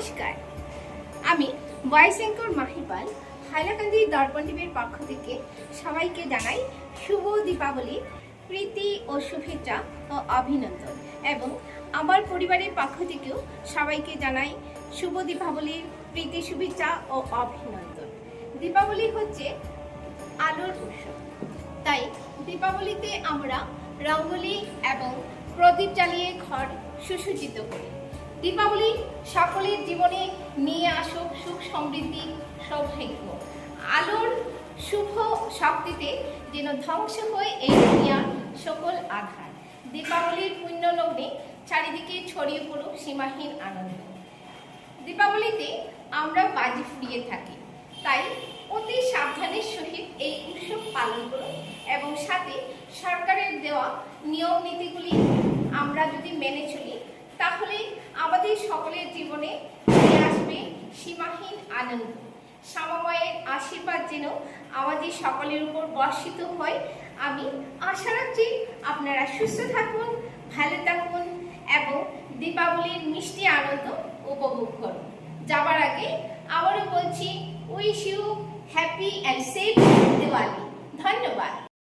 নমস্কার। আমি বয়সেঙ্কর মাহিপাল, হাইলাকান্দি দর্পণ টিভির পক্ষ থেকে সবাইকে জানাই শুভ দীপাবলি, প্রীতি ও শুভেচ্ছা ও অভিনন্দন এবং আমার পরিবারের পক্ষ থেকেও সবাইকে জানাই শুভ দীপাবলির প্রীতি, শুভেচ্ছা ও অভিনন্দন। দীপাবলি হচ্ছে আলোর উৎসব। তাই দীপাবলিতে আমরা রঙ্গোলি এবং প্রদীপ জ্বালিয়ে ঘর সুসজ্জিত করি। দীপাবলি সকলের জীবনে নিয়ে আসুক সুখ সমৃদ্ধি সৌভাগ্য আলোর শুভ শক্তিতে যেন ধ্বংস হয়ে এই দুনিয়ার সকল আধার। দীপাবলির পুণ্য লগ্নে চারিদিকে ছড়িয়ে পড়ুক সীমাহীন আনন্দ। দীপাবলিতে আমরা বাজি ফুরিয়ে থাকি। তাই অতি সাবধানের সহিত এই উৎসব পালন করুন এবং সাথে সরকারের দেওয়া নিয়ম নীতিগুলি আমরা যদি সীমাহীন আনন্দ। সমময়ের আশীর্বাদ যেন আমাদের সকলের উপর বর্ষিত হয়। আমি আশা রাখছি আপনারা সুস্থ থাকুন, ভালো থাকুন এবং দীপাবলির মিষ্টি আনন্দ উপভোগ করুন। যাবার আগে আবারও বলছি wish you happy and safe Diwali ধন্যবাদ।